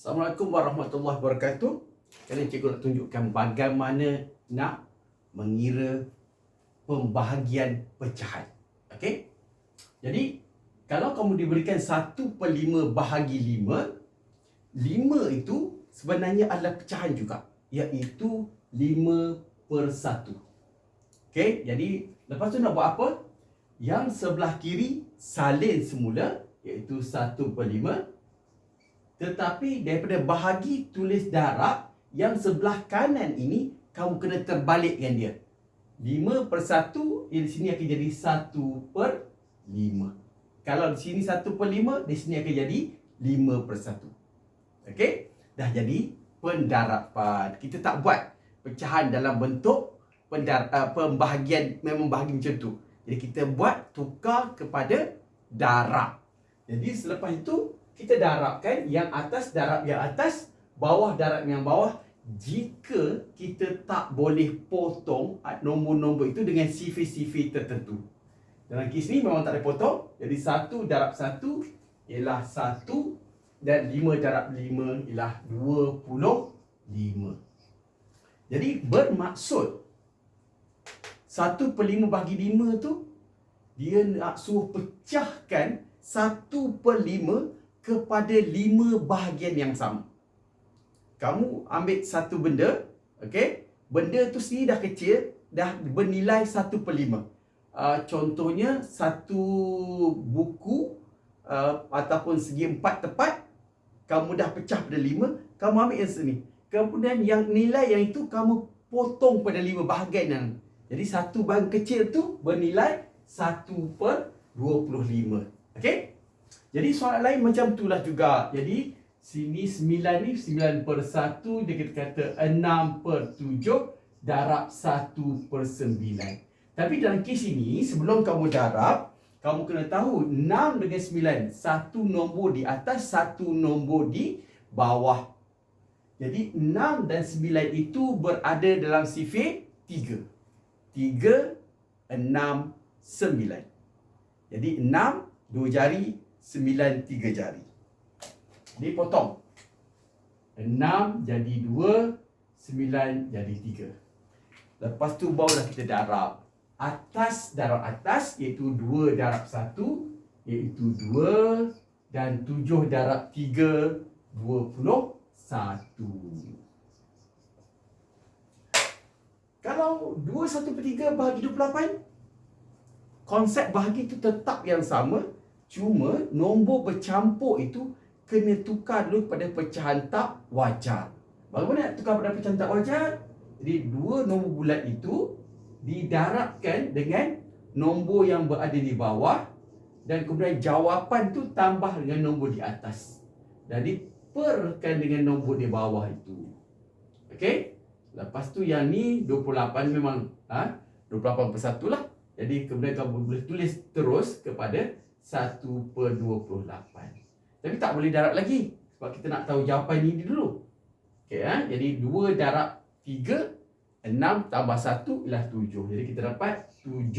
Assalamualaikum warahmatullahi wabarakatuh. Kali ini cikgu nak tunjukkan bagaimana nak mengira pembahagian pecahan. Okey? Jadi, kalau kamu diberikan 1 per 5 bahagi 5, 5 itu sebenarnya adalah pecahan juga. Iaitu 5 per 1. Okey? Jadi, lepas tu nak buat apa? Yang sebelah kiri salin semula iaitu 1 per 5 tetapi daripada bahagi tulis darab yang sebelah kanan ini kamu kena terbalikkan dia. 5 per 1 di sini akan jadi 1 per 5. Kalau di sini 1 per 5 di sini akan jadi 5 per 1. Okey? Dah jadi pendarapan. Kita tak buat pecahan dalam bentuk pendar, uh, pembahagian memang bahagi macam tu. Jadi kita buat tukar kepada darab. Jadi selepas itu kita darabkan yang atas darab yang atas, bawah darab yang bawah. Jika kita tak boleh potong ah, nombor-nombor itu dengan sifir-sifir tertentu. Dalam kes ni memang tak boleh potong. Jadi satu darab satu ialah satu dan lima darab lima ialah dua puluh lima. Jadi bermaksud satu per lima bagi lima tu dia nak suruh pecahkan satu per lima kepada lima bahagian yang sama. Kamu ambil satu benda, okey? Benda tu sendiri dah kecil, dah bernilai satu per lima. Uh, contohnya, satu buku uh, ataupun segi empat tepat, kamu dah pecah pada lima, kamu ambil yang sini. Kemudian yang nilai yang itu kamu potong pada lima bahagian yang jadi satu bahagian kecil tu bernilai satu per dua puluh lima. Okey? Jadi soalan lain macam itulah juga. Jadi sini 9 ni 9 per 1 dia kita kata 6 per 7 darab 1 per 9. Tapi dalam kes ini sebelum kamu darab kamu kena tahu 6 dengan 9 satu nombor di atas satu nombor di bawah. Jadi 6 dan 9 itu berada dalam sifir 3. 3 6 9. Jadi 6 dua jari sembilan tiga jari. Ini potong. Enam jadi dua, sembilan jadi tiga. Lepas tu barulah kita darab. Atas darab atas iaitu dua darab satu iaitu dua dan tujuh darab tiga dua puluh satu. Kalau dua satu per tiga bahagi dua puluh lapan, konsep bahagi itu tetap yang sama, Cuma nombor bercampur itu kena tukar dulu pada pecahan tak wajar. Bagaimana nak tukar pada pecahan tak wajar? Jadi dua nombor bulat itu didarabkan dengan nombor yang berada di bawah dan kemudian jawapan tu tambah dengan nombor di atas. Dan diperkan dengan nombor di bawah itu. Okey? Lepas tu yang ni 28 memang ha? 28 per 1 lah. Jadi kemudian kamu boleh tulis terus kepada 1 per 28. Tapi tak boleh darab lagi. Sebab kita nak tahu jawapan ini dulu. Okay, ha? Jadi 2 darab 3, 6 tambah 1 ialah 7. Jadi kita dapat 7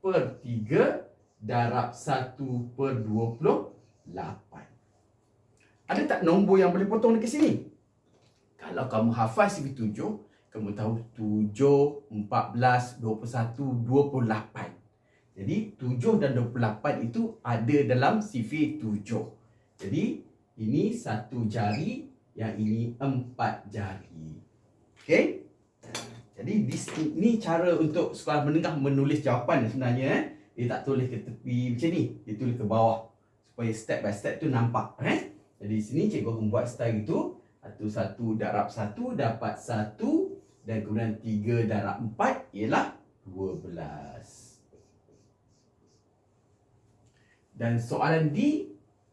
per 3 darab 1 per 28. Ada tak nombor yang boleh potong dekat sini? Kalau kamu hafal sifir 7, kamu tahu 7, 14, 21, 28. Jadi 7 dan 28 itu ada dalam sifir 7. Jadi ini satu jari, yang ini empat jari. Okey? Jadi ini cara untuk sekolah menengah menulis jawapan sebenarnya. Eh? Dia tak tulis ke tepi macam ni. Dia tulis ke bawah. Supaya step by step tu nampak. Eh? Jadi di sini cikgu akan buat style itu. Satu satu darab satu dapat satu. Dan kemudian tiga darab empat ialah dua belas. Dan soalan D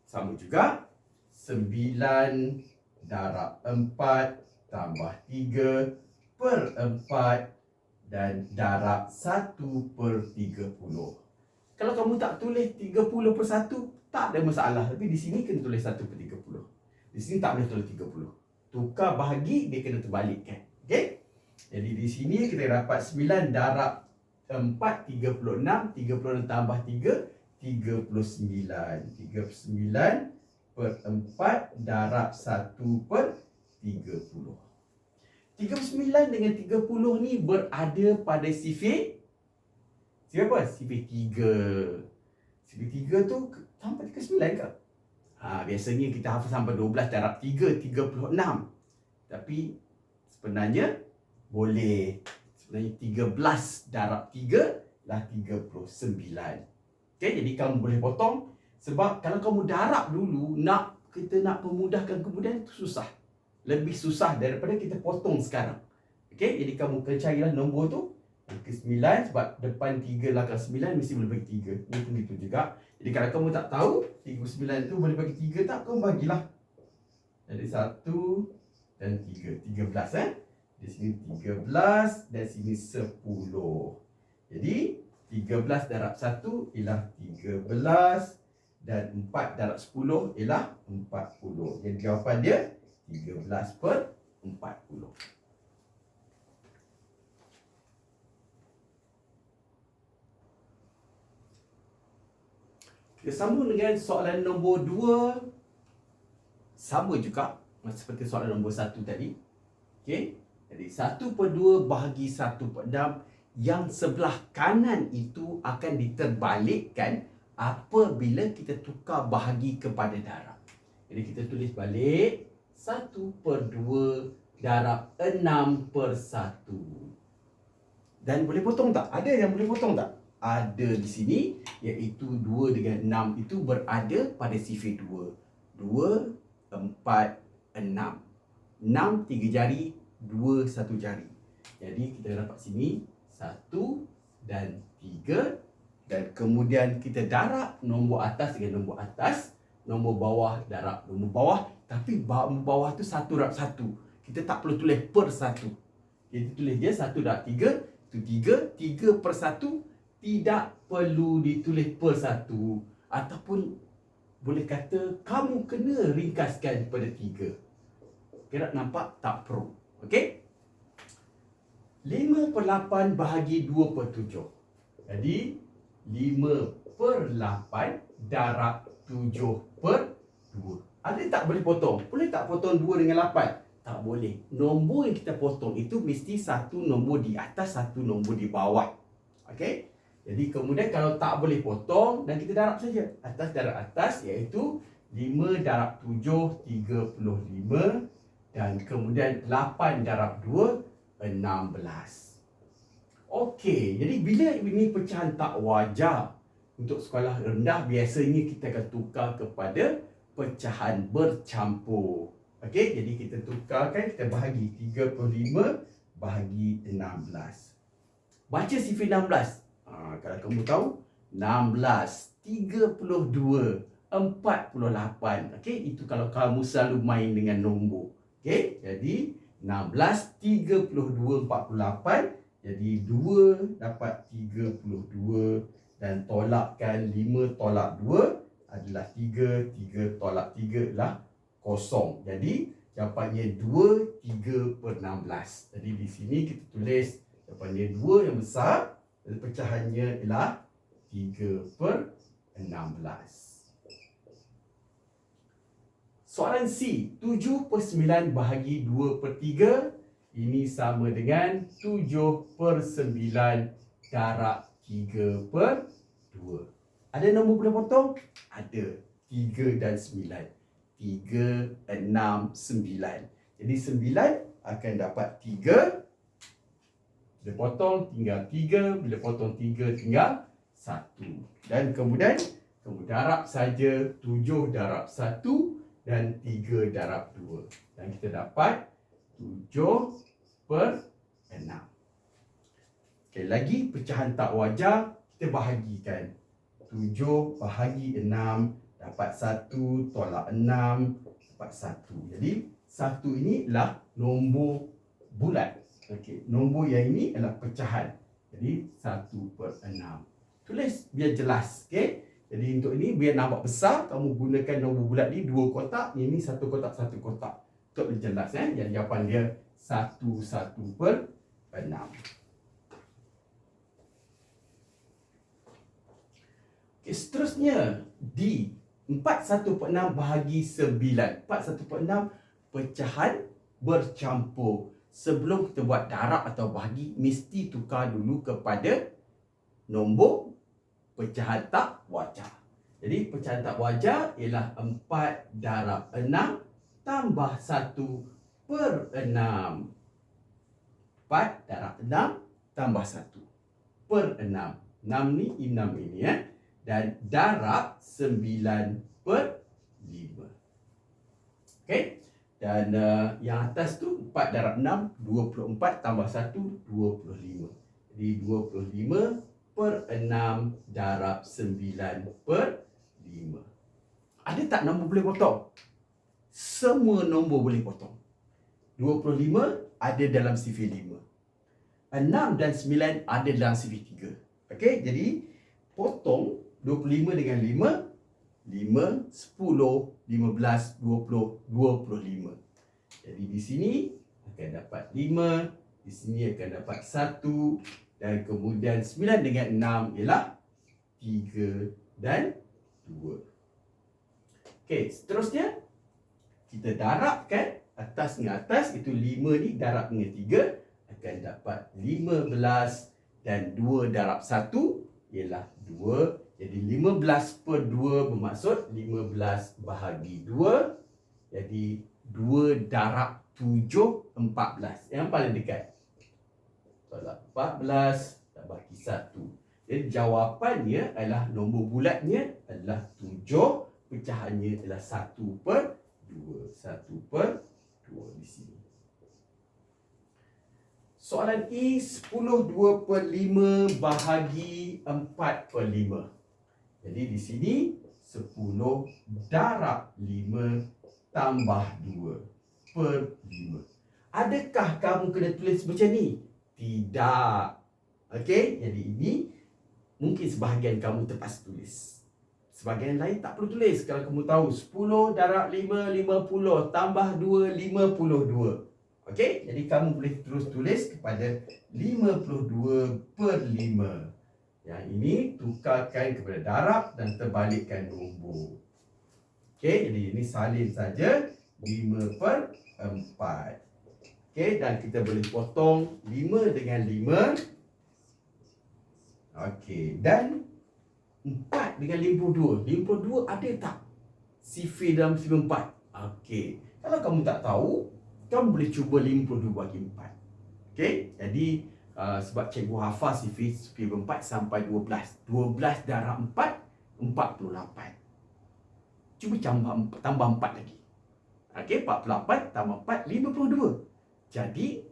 sama juga 9 darab 4 tambah 3 per 4 dan darab 1 per 30. Kalau kamu tak tulis 30 per 1, tak ada masalah. Tapi di sini kena tulis 1 per 30. Di sini tak boleh tulis 30. Tukar bahagi, dia kena terbalikkan. Okay? Jadi di sini kita dapat 9 darab 4, 36. 36 tambah 3, 39 39 per 4 darab 1 per 30. 39 dengan 30 ni berada pada sifir Sifir apa? Sifir 3 Sifir 3 tu sampai 39 ke? Ha, biasanya kita hafal sampai 12 darab 3, 36 Tapi sebenarnya boleh Sebenarnya 13 darab 3 lah 39 Okay, jadi kamu boleh potong Sebab kalau kamu darab dulu Nak kita nak pemudahkan kemudian itu susah lebih susah daripada kita potong sekarang. Okey, jadi kamu carilah nombor tu yang ke-9 sebab depan 3 belakang 9 mesti boleh bagi 3. Ini pun gitu juga. Jadi kalau kamu tak tahu 39 tu boleh bagi 3 tak, kamu bagilah. Jadi 1 dan 3. 13 eh. Di sini 13 dan sini 10. Jadi 13 darab 1 ialah 13 dan 4 darab 10 ialah 40. Jadi jawapan dia 13 per 40. Kita sambung dengan soalan nombor 2. Sama juga seperti soalan nombor 1 tadi. Okey. Jadi 1 per 2 bahagi 1 per 6 yang sebelah kanan itu akan diterbalikkan apabila kita tukar bahagi kepada darab. Jadi kita tulis balik 1 per 2 darab 6 per 1. Dan boleh potong tak? Ada yang boleh potong tak? Ada di sini iaitu 2 dengan 6 itu berada pada sifir 2. 2, 4, 6. 6, 3 jari, 2, 1 jari. Jadi kita dapat sini 1 dan 3 dan kemudian kita darab nombor atas dengan nombor atas nombor bawah darab nombor bawah tapi bawah tu satu darab satu. Kita tak perlu tulis per satu. Kita tulis dia satu darab tiga. Itu tiga. Tiga per satu. Tidak perlu ditulis per satu. Ataupun boleh kata kamu kena ringkaskan pada tiga. Kira nampak tak perlu. Okey? Lima per lapan bahagi dua per tujuh. Jadi, lima per lapan darab tujuh per dua. Ada tak boleh potong? Boleh tak potong 2 dengan 8? Tak boleh. Nombor yang kita potong itu mesti satu nombor di atas, satu nombor di bawah. Okey? Jadi kemudian kalau tak boleh potong dan kita darab saja. Atas darab atas iaitu 5 darab 7, 35 dan kemudian 8 darab 2, 16. Okey, jadi bila ini pecahan tak wajar untuk sekolah rendah biasanya kita akan tukar kepada pecahan bercampur. Okey, jadi kita tukarkan, kita bahagi 35 bahagi 16. Baca sifir 16. Ha, kalau kamu tahu, 16, 32, 48. Okey, itu kalau kamu selalu main dengan nombor. Okey, jadi 16, 32, 48. Jadi 2 dapat 32 dan tolakkan 5 tolak 2 adalah 3, 3 tolak 3 adalah kosong. Jadi jawapannya 2, 3 per 16. Jadi di sini kita tulis jawapannya 2 yang besar dan pecahannya ialah 3 per 16. Soalan C, 7 per 9 bahagi 2 per 3. Ini sama dengan 7 per 9 darab 3 per 2. Ada nombor boleh potong? Ada. 3 dan 9. 3, 6, 9. Jadi 9 akan dapat 3. Bila potong tinggal 3. Bila potong 3 tinggal 1. Dan kemudian kamu darab saja 7 darab 1 dan 3 darab 2. Dan kita dapat 7 per 6. Okey, lagi pecahan tak wajar kita bahagikan tujuh bahagi enam dapat satu tolak enam dapat satu. Jadi satu ini adalah nombor bulat. Okey, nombor yang ini adalah pecahan. Jadi satu per enam. Tulis biar jelas. Okey. Jadi untuk ini biar nampak besar, kamu gunakan nombor bulat ni dua kotak. Ini satu kotak, satu kotak. Untuk jelas. Eh? Yang jawapan dia satu, satu per enam. Okay, seterusnya D 4 1 per 6 bahagi 9. 4 1 per 6 pecahan bercampur. Sebelum kita buat darab atau bahagi, mesti tukar dulu kepada nombor pecahan tak wajar. Jadi pecahan tak wajar ialah 4 darab 6 tambah 1 per 6. 4 darab 6 tambah 1 per 6. 6 ni 6 ini ya. Dan darab 9 per 5. Okey. Dan uh, yang atas tu 4 darab 6 24 tambah 1 25. Jadi 25 per 6 darab 9 per 5. Ada tak nombor boleh potong? Semua nombor boleh potong. 25 ada dalam CV 5. 6 dan 9 ada dalam CV 3. Okey, jadi potong 25 dengan 5 5, 10, 15, 20, 25. Jadi di sini akan dapat 5, di sini akan dapat 1 dan kemudian 9 dengan 6 ialah 3 dan 2. Okey, seterusnya kita darabkan atas dengan atas itu 5 ni darab dengan 3 akan dapat 15 dan 2 darab 1 ialah 2 jadi 15 per 2 bermaksud 15 bahagi 2. Jadi 2 darab 7, 14. Yang paling dekat. Tolak 14, tak bagi 1. Jadi jawapannya adalah nombor bulatnya adalah 7. Pecahannya adalah 1 per 2. 1 per 2 di sini. Soalan E 10 2 per 5 bahagi 4 per 5. Jadi di sini 10 darab 5 tambah 2 per 5. Adakah kamu kena tulis macam ni? Tidak. Okey, jadi ini mungkin sebahagian kamu terpaksa tulis. Sebahagian lain tak perlu tulis kalau kamu tahu 10 darab 5 50 tambah 2 52. Okey, jadi kamu boleh terus tulis kepada 52 per 5. Yang ini tukarkan kepada darab dan terbalikkan nombor. Okey, jadi ini salin saja 5 per 4. Okey, dan kita boleh potong 5 dengan 5. Okey, dan 4 dengan 52. 52 ada tak sifir dalam sifir 4? Okey, kalau kamu tak tahu, kamu boleh cuba 52 bagi 4. Okey, jadi Uh, sebab cikgu hafal sifir, sifir 4 sampai 12. 12 darab 4, 48. Cuba tambah, tambah 4 lagi. Okey, 48 tambah 4, 52. Jadi,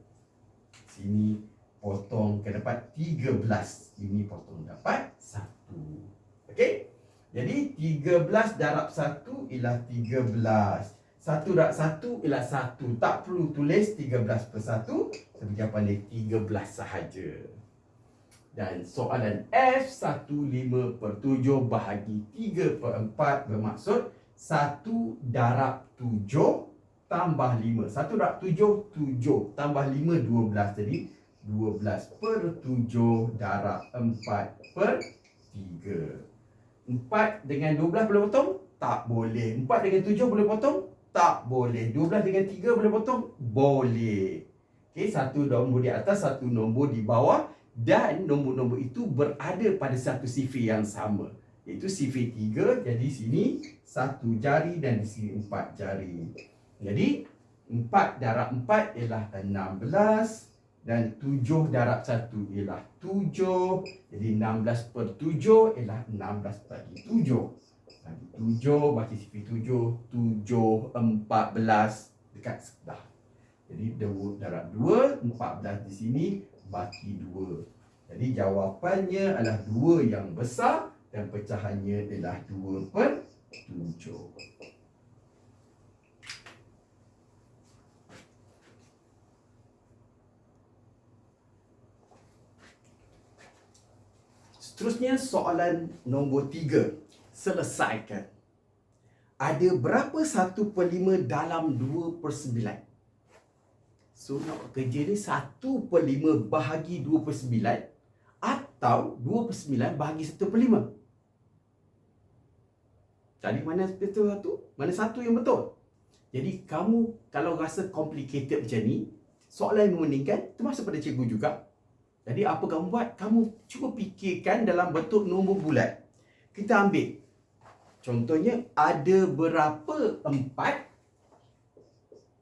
sini potong ke dapat 13. Ini potong dapat 1. Okey? Jadi, 13 darab 1 ialah 13. Satu darab satu ialah satu. Tak perlu tulis tiga belas per satu. Tapi jawapan dia belas sahaja. Dan soalan F satu lima per tujuh bahagi tiga per empat bermaksud satu darab tujuh tambah lima. Satu darab tujuh, tujuh. Tambah lima, dua belas. Jadi dua belas per tujuh darab empat per tiga. Empat dengan dua belas boleh potong? Tak boleh. Empat dengan tujuh boleh potong? Tak boleh. 12 dengan 3 boleh potong? Boleh. Okey, satu nombor di atas, satu nombor di bawah dan nombor-nombor itu berada pada satu sifir yang sama. Iaitu sifir 3, jadi sini satu jari dan di sini empat jari. Jadi, 4 darab 4 ialah 16 dan 7 darab 1 ialah 7. Jadi 16 per 7 ialah 16 bagi 7. Tujuh bagi sifir tujuh Tujuh empat belas Dekat sebelah Jadi darab dua Empat belas di sini Bagi dua Jadi jawapannya adalah dua yang besar Dan pecahannya adalah dua per tujuh Seterusnya soalan nombor tiga selesaikan. Ada berapa satu per lima dalam dua per sembilan? So nak kerja ni satu per lima bahagi dua per sembilan atau dua per sembilan bahagi satu per lima? Cari mana betul satu, mana satu yang betul. Jadi kamu kalau rasa complicated macam ni, soalan yang memeningkan, itu masuk pada cikgu juga. Jadi apa kamu buat? Kamu cuba fikirkan dalam bentuk nombor bulat. Kita ambil. Contohnya, ada berapa empat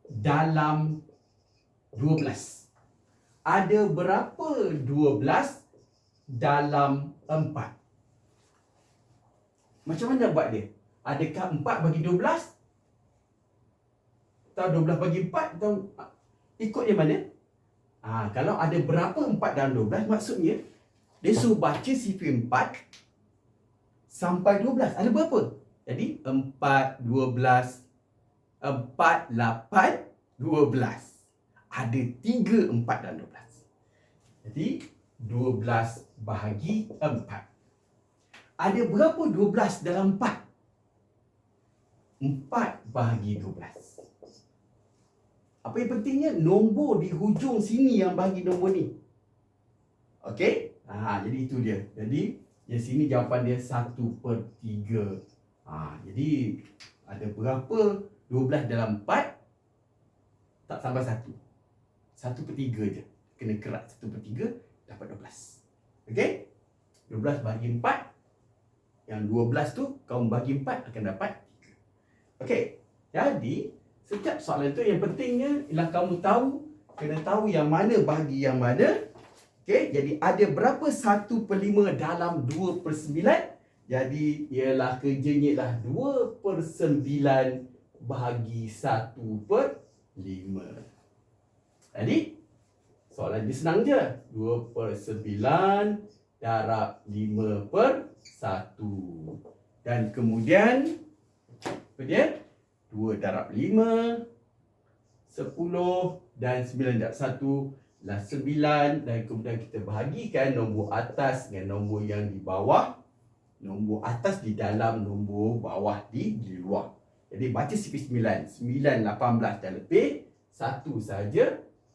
dalam 12? Ada berapa 12 dalam 4? Macam mana buat dia? Adakah 4 bagi 12? Tahu 12 bagi 4? Tahu ikut yang mana? Ha, kalau ada berapa 4 dalam 12, maksudnya dia suruh baca sifir 4 sampai 12. Ada berapa? Jadi 4, 12, 4, 8, 12. Ada 3 4 dalam 12. Jadi 12 bahagi 4. Ada berapa 12 dalam 4? 4 bahagi 12. Apa yang pentingnya? Nombor di hujung sini yang bagi nombor ni. Okey? Ha, jadi itu dia. Jadi, yang sini jawapan dia 1 per 3. Ha, jadi, ada berapa 12 dalam 4? Tak sampai 1. 1 per 3 je. Kena kerat 1 per 3, dapat 12. Okey? 12 bagi 4. Yang 12 tu, kamu bagi 4 akan dapat 3. Okey? Jadi, Setiap soalan tu yang pentingnya ialah kamu tahu kena tahu yang mana bahagi yang mana. Okey, jadi ada berapa 1 per 5 dalam 2 per 9? Jadi ialah kerjanya ialah 2 per 9 bahagi 1 per 5. Jadi soalan dia senang je. 2 per 9 darab 5 per 1. Dan kemudian apa dia? 2 darab 5 10 dan 9 darab 1 lah 9 dan kemudian kita bahagikan nombor atas dengan nombor yang di bawah. Nombor atas di dalam nombor bawah di di luar. Jadi baca sifir 9 9 18 dan lebih. 1 saja.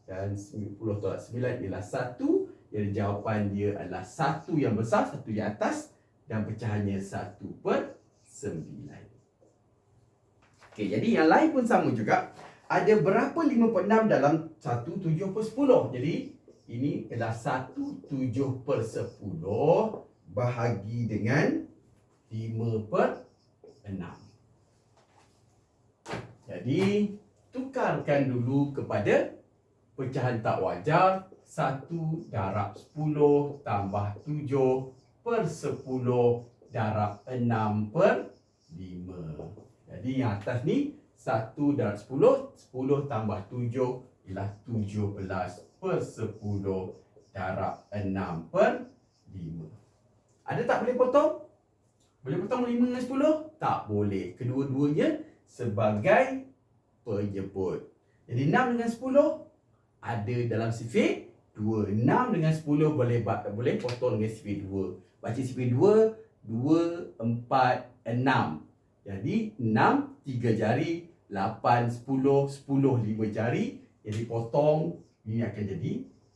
Dan 10 tolak 9 ialah 1 jadi jawapan dia adalah 1 yang besar 1 yang atas. Dan pecahannya 1 per 9 Okey, jadi yang lain pun sama juga. Ada berapa 5 per 6 dalam 1 7 per 10? Jadi, ini adalah 1 7 per 10 bahagi dengan 5 per 6. Jadi, tukarkan dulu kepada pecahan tak wajar 1 darab 10 tambah 7 per 10 darab 6 per 5. Jadi yang atas ni 1 darab 10 10 tambah 7 ialah 17 per 10 darab 6 per 5 Ada tak boleh potong? Boleh potong 5 dengan 10? Tak boleh. Kedua-duanya sebagai penyebut. Jadi 6 dengan 10 ada dalam sifir 2 6 dengan 10 boleh boleh potong dengan sifir 2 Baca sifir 2 2, 4, 6 jadi 6, 3 jari 8, 10, 10, 5 jari Jadi potong Ini akan jadi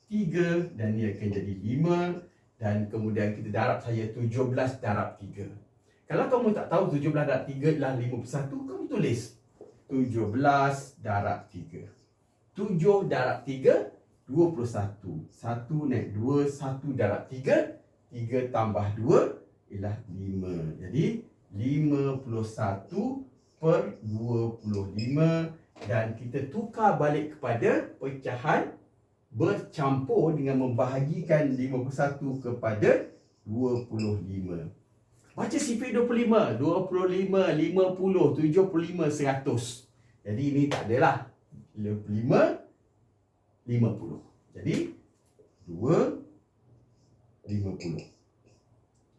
3 Dan ini akan jadi 5 Dan kemudian kita darab saya 17 darab 3 Kalau kamu tak tahu 17 darab 3 adalah 5 per 1 Kamu tulis 17 darab 3 7 darab 3 21 1 naik 2 1 darab 3 3 tambah 2 Ialah 5 Jadi 51 per 25 dan kita tukar balik kepada pecahan bercampur dengan membahagikan 51 kepada 25. Baca sifir 25, 25, 50, 75, 100. Jadi ini tak adalah 25, 50. Jadi 2, 50.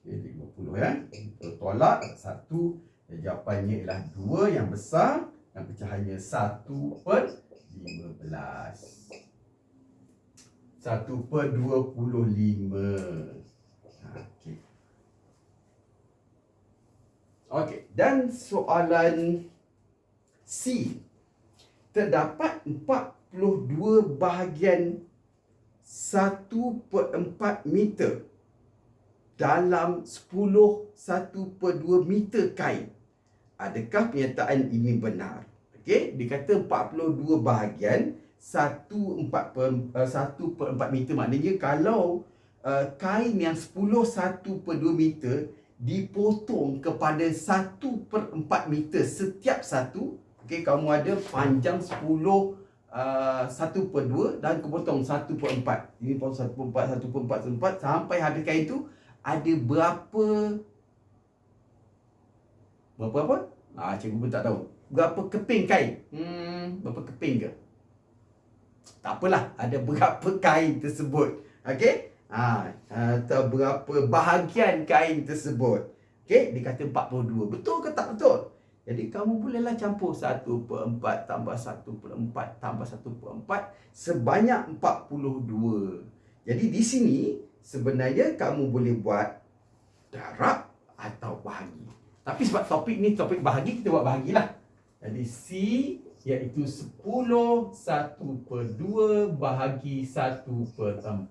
Okey, 50 ya. Kita tolak satu. Jawapannya ialah 2 yang besar dan pecahannya 1 per 15. 1 per 25. Okey. Okey, dan soalan C. Terdapat 42 bahagian 1 per 4 meter dalam 10 1 per 2 meter kain. adakah pernyataan ini benar? Okey, dia kata 42 bahagian 1 4 per, uh, 1 per 4 meter maknanya kalau uh, kain yang 10 1 per 2 meter dipotong kepada 1 per 4 meter setiap satu okey kamu ada panjang 10 uh, 1 per 2 dan kepotong 1 per 4 ini potong 1 per 4 1 per 4 1 per 4 sampai habis kain tu ada berapa berapa apa? Ah, cikgu pun tak tahu. Berapa keping kain? Hmm, berapa keping ke? Tak apalah, ada berapa kain tersebut. Okey? Ha, atau berapa bahagian kain tersebut. Okey, dia kata 42. Betul ke tak betul? Jadi kamu bolehlah campur 1 per 4 tambah 1 per 4 tambah 1 per 4 sebanyak 42. Jadi di sini sebenarnya kamu boleh buat darab atau bahagi. Tapi sebab topik ni topik bahagi, kita buat bahagilah. Jadi C iaitu 10 1 per 2 bahagi 1 per 4.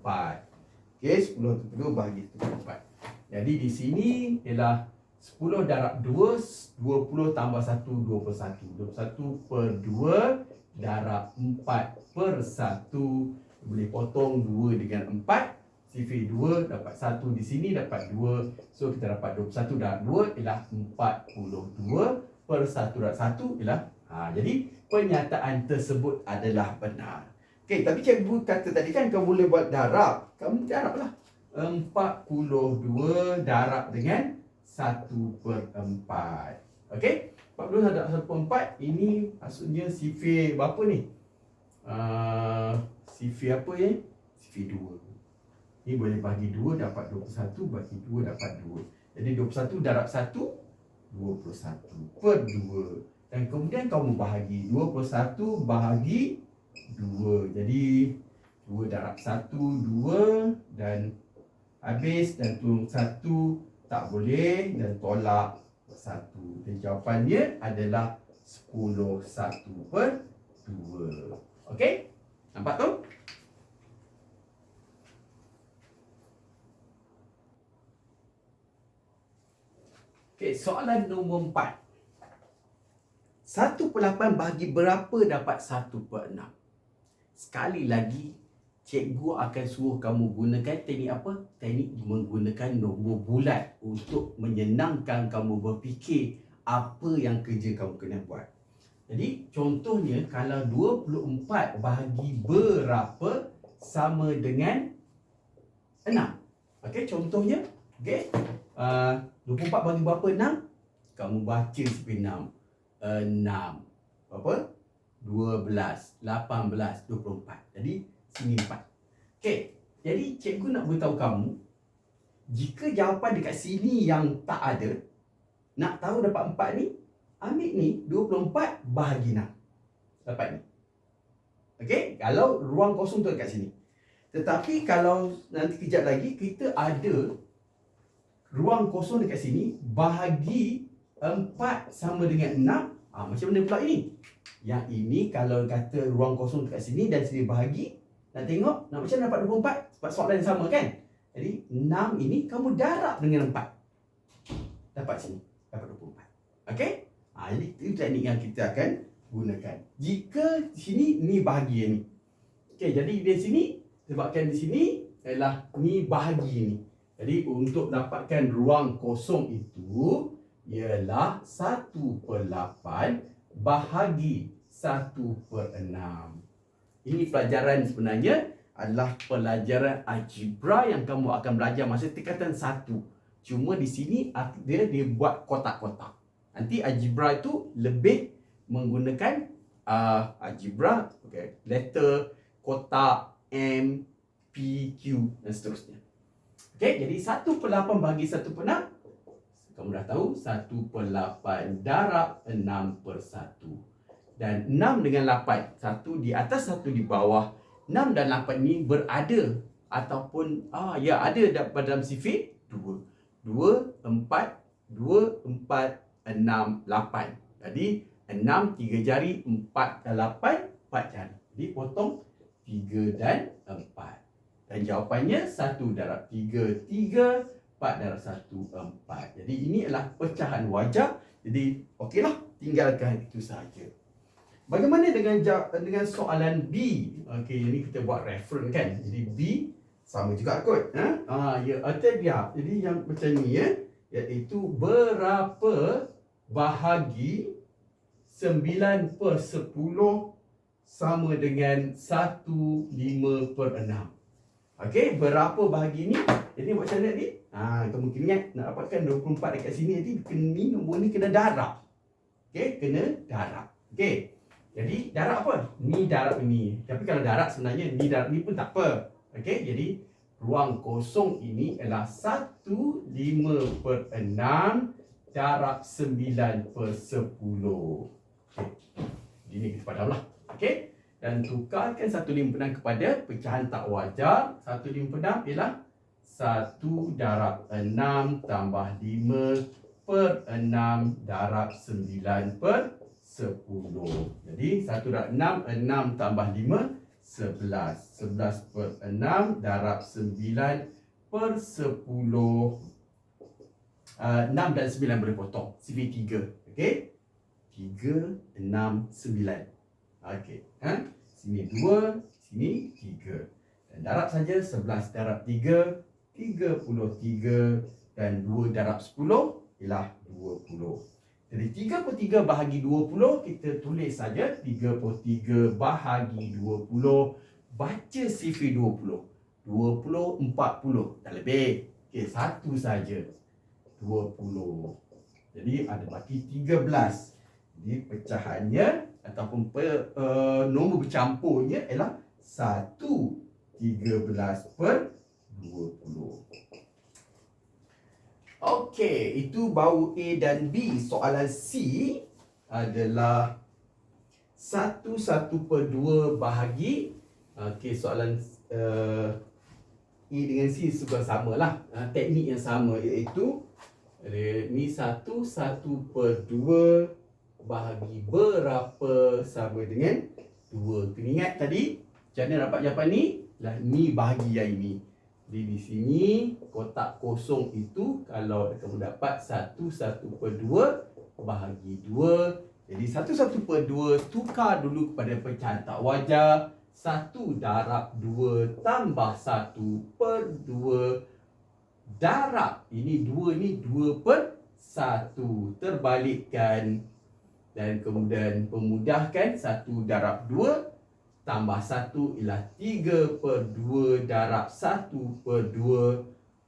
Okey, 10 tu 2 bahagi 1 per 4. Jadi di sini ialah 10 darab 2, 20 tambah 1, 21. 21 per 2 darab 4 per 1. Boleh potong 2 dengan 4. Sifir 2 dapat 1 di sini dapat 2. So kita dapat 21 darab 2 ialah 42 per 1 darab 1 ialah ha, Jadi pernyataan tersebut adalah benar. Okey, tapi cikgu kata tadi kan kau boleh buat darab. Kamu darab lah. 42 darab dengan 1 per 4. Okey? 42 darab 1 per 4. Ini maksudnya sifir berapa ni? Uh, sifir apa ya? Sifir 2. Ini boleh bagi 2 dapat 21. Bagi 2 dapat 2. Jadi 21 darab 1. 21 per 2. Dan kemudian kau membahagi 21 bahagi dua jadi dua darab satu dua dan habis dan tu satu tak boleh dan tolak satu dan jawapannya adalah sepuluh satu per dua okey nampak tu Okey, soalan nombor empat. Satu per lapan bagi berapa dapat satu per enam? Sekali lagi cikgu akan suruh kamu gunakan teknik apa? Teknik menggunakan nombor bulat untuk menyenangkan kamu berfikir apa yang kerja kamu kena buat. Jadi contohnya kalau 24 bahagi berapa sama dengan 6. Okey contohnya okey uh, 24 bagi berapa 6? Kamu baca seperti 6. 6. Berapa? 12, 18, 24. Jadi sini 4. Okey. Jadi cikgu nak beritahu kamu jika jawapan dekat sini yang tak ada nak tahu dapat 4 ni ambil ni 24 bahagi 6. Dapat ni. Okey, kalau ruang kosong tu dekat sini. Tetapi kalau nanti kejap lagi kita ada ruang kosong dekat sini bahagi 4 sama dengan 6, ah macam mana pula ini? Yang ini kalau kata ruang kosong dekat sini dan sini bahagi Nak tengok nak macam dapat 24 Sebab soalan yang sama kan? Jadi 6 ini kamu darab dengan 4 Dapat sini Dapat 24 Okay ha, Jadi itu teknik yang kita akan gunakan. Jika sini ni bahagi ni. Okay jadi di sini Sebabkan di sini adalah ni bahagi ni Jadi untuk dapatkan ruang kosong itu Ialah 1 per 8 bahagi 1 per 6. Ini pelajaran sebenarnya adalah pelajaran algebra yang kamu akan belajar masa tingkatan 1. Cuma di sini dia dia buat kotak-kotak. Nanti algebra itu lebih menggunakan uh, algebra okay, letter kotak M P Q dan seterusnya. Okey, jadi 1 per 8 bagi 1 per 6 kamu dah tahu 1 per 8 darab 6 per 1 Dan 6 dengan 8 1 di atas 1 di bawah. 6 dan 8 ni berada Ataupun ah ya ada dalam sifir 2 2, 4 2, 4, 6, 8 Jadi 6, 3 jari 4 dan 8, 4 jari. Jadi potong 3 dan 4 Dan jawapannya 1 darab 3, 3 4 darab 1, 4. Jadi ini adalah pecahan wajah Jadi okeylah tinggalkan itu saja. Bagaimana dengan dengan soalan B? Okey, ini kita buat reference kan. Jadi B sama juga kot. Ha? Ah, ya, atau dia. Jadi yang macam ni ya, iaitu berapa bahagi 9 per 10 sama dengan 1 5 per 6. Okey, berapa bahagi ni? Jadi macam mana ni? Ha, ingat nak dapatkan 24 dekat sini jadi kena nombor ni kena darab. Okey, kena darab. Okey. Jadi darab apa? Ni darab ni. Tapi kalau darab sebenarnya ni darab ni pun tak apa. Okey, jadi ruang kosong ini adalah 1 5 per 6 darab 9 per 10. Okey. Ini kita padamlah. Okey dan tukarkan satu lima kepada pecahan tak wajar. Satu lima ialah satu darab enam tambah lima per enam darab sembilan per sepuluh. Jadi satu darab enam, enam tambah lima, sebelas. Sebelas per enam darab sembilan per sepuluh. Uh, enam dan sembilan boleh potong. CV tiga. Okey? Tiga, enam, sembilan. Okey. Ha? Sini dua, sini tiga. Dan darab saja sebelas darab tiga, tiga puluh tiga. Dan dua darab sepuluh ialah dua puluh. Jadi tiga puluh tiga bahagi dua puluh, kita tulis saja tiga puluh tiga bahagi dua puluh. Baca. Dua puluh, empat puluh. Tak lebih. Okey, satu saja. Dua puluh. Jadi ada baki tiga belas. Jadi pecahannya ataupun per, uh, nombor bercampurnya ialah 1 13 per 20. Okey, itu bau A dan B. Soalan C adalah 1 1 per 2 bahagi Okey, soalan uh, E dengan C juga sama lah. Uh, teknik yang sama iaitu ni 1 1 per 2 bahagi berapa sama dengan 2. Kena ingat tadi, macam mana dapat jawapan ni? Lah ni bahagi yang ini. Jadi di sini, kotak kosong itu, kalau kamu dapat 1, 1 per 2, bahagi 2. Jadi 1, 1 per 2, tukar dulu kepada pecahan tak wajar. 1 darab 2 tambah 1 per 2 darab. Ini 2 ni 2 per 1. Terbalikkan dan kemudian pemudahkan satu darab dua tambah satu ialah tiga per dua darab satu per dua.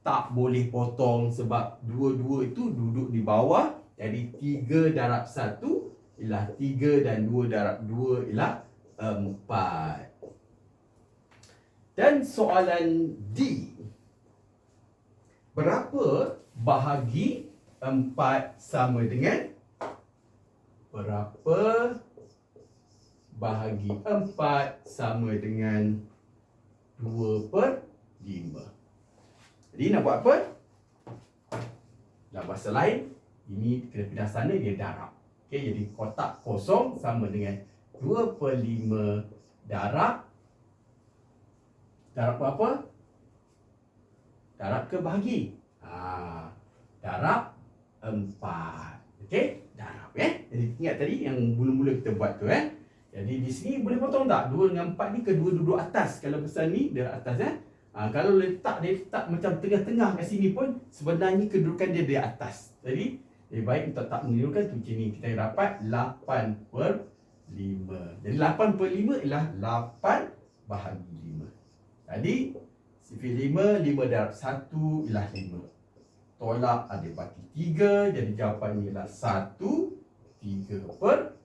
Tak boleh potong sebab dua-dua itu duduk di bawah. Jadi tiga darab satu ialah tiga dan dua darab dua ialah empat. Dan soalan D. Berapa bahagi empat sama dengan berapa bahagi 4 sama dengan 2 per 5. Jadi nak buat apa? Dalam bahasa lain, ini kena pindah sana dia darab. Okay, jadi kotak kosong sama dengan 2 per 5 darab. Darab apa? Darab ke bahagi? Ha, darab 4. Okay? Eh. Jadi ingat tadi yang mula-mula kita buat tu eh. Jadi di sini boleh potong tak? 2 dengan 4 ni kedua duduk atas. Kalau besar ni dia atas eh. Ha, kalau letak dia letak macam tengah-tengah kat sini pun sebenarnya kedudukan dia di atas. Jadi lebih baik kita tak menirukan tu macam ni. Kita dapat 8 per 5. Jadi 8 per 5 ialah 8 bahagi 5. Jadi sifir 5, 5 darab 1 ialah 5 tolak ada baki 3 jadi jawapannya ialah 1 3 per